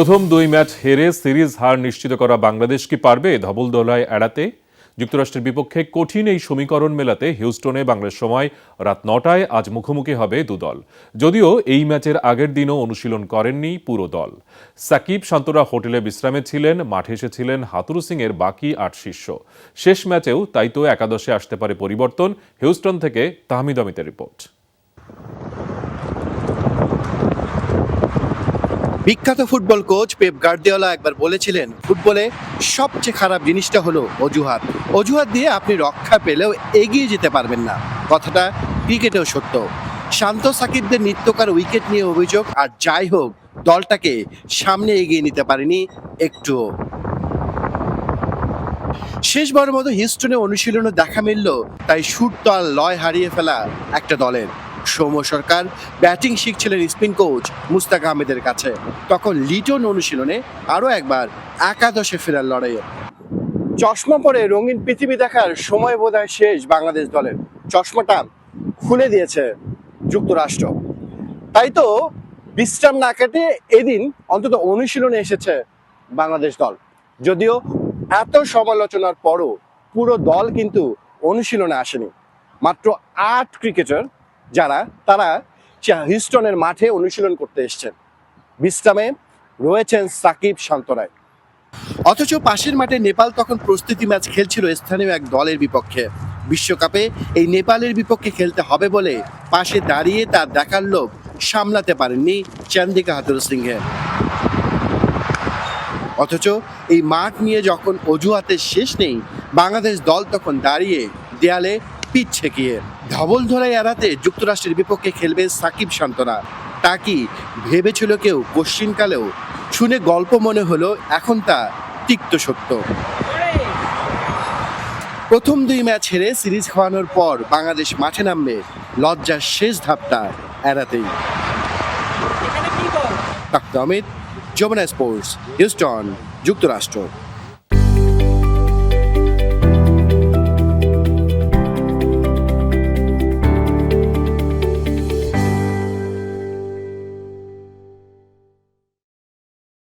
প্রথম দুই ম্যাচ হেরে সিরিজ হার নিশ্চিত করা বাংলাদেশ কি পারবে? ধবল ধবলদোলায় এড়াতে। যুক্তরাষ্ট্রের বিপক্ষে কঠিন এই সমীকরণ মেলাতে হিউস্টনে বাংলার সময় রাত নটায় আজ মুখোমুখি হবে দুদল। যদিও এই ম্যাচের আগের দিনও অনুশীলন করেননি পুরো দল। সাকিব শান্তরা হোটেলে বিশ্রামে ছিলেন, মাঠে এসেছিলেন হাতুরু সিংয়ের বাকি আট শিষ্য। শেষ ম্যাচেও তাই তো একাদশে আসতে পারে পরিবর্তন। হিউস্টন থেকে তাহমিদ অমিতের রিপোর্ট। বিখ্যাত ফুটবল কোচ পেপ গার্দিওলা একবার বলেছিলেন, ফুটবলে সবচেয়ে খারাপ জিনিসটা হলো অজুহাত। অজুহাত দিয়ে আপনি রক্ষা পেলেও এগিয়ে যেতে পারবেন না। কথাটা ক্রিকেটেও সত্য। শান্ত সাকিবদের নিত্যকার উইকেট নিয়ে অভিযোগ, আর যাই হোক, দলটাকে সামনে এগিয়ে নিতে পারেনি একটুও। শেষবারের মতো হিস্টনে অনুশীলনে দেখা মিলল, তাই দল লয় হারিয়ে ফেলা একটা দলের। সৌম্য সরকার, ব্যাটিং শিখছিলেন স্পিন কোচ মুস্তাক আহমেদের কাছে। তখন লিটন অনুশীলনে আরও একবার একাদশে ফেরার লড়াইয়ে। চশমা পরে রঙিন পৃথিবী দেখার সময় বোধহয় শেষ বাংলাদেশ দলের। চশমাটা খুলে দিয়েছে যুক্তরাষ্ট্র। তাই তো বিশ্রাম না কেটে এদিন অন্তত অনুশীলনে এসেছে বাংলাদেশ দল। যদিও এত সমালোচনার পরও পুরো দল কিন্তু অনুশীলনে আসেনি। মাত্র আট ক্রিকেটার যারা, তারা হিউস্টনের মাঠে অনুশীলন করতে এসেছেন। বিশ্রামে রয়েছেন সাকিব শান্তরায়। অথচ পাশের মাঠে নেপাল তখন প্রস্তুতি ম্যাচ খেলছিল স্থানীয় এক দলের বিপক্ষে। বিশ্বকাপে এই নেপালের বিপক্ষে খেলতে হবে বলে পাশে দাঁড়িয়ে তার দেখার লোক সামলাতে পারেননি চান্দিকা হাতুর সিংহে অথচ এই মাঠ নিয়ে যখন অজুহাতের শেষ নেই, বাংলাদেশ দল তখন দাঁড়িয়ে দেয়ালে পিঠ ছেকিয়ে ধবল ধরাই এড়াতে যুক্তরাষ্ট্রের বিপক্ষে খেলবে সাকিব শান্তনা তা কি ভেবেছিল কেউ কোশ্চিনকালেও? শুনে গল্প মনে হলো এখন তা তিক্ত সত্য। প্রথম দুই ম্যাচ হেরে সিরিজ খাওয়ানোর পর বাংলাদেশ মাঠে নামবে লজ্জার শেষ ধাপটা এড়াতেই। Doctor Amit Jamuna sports Houston যুক্তরাষ্ট্র।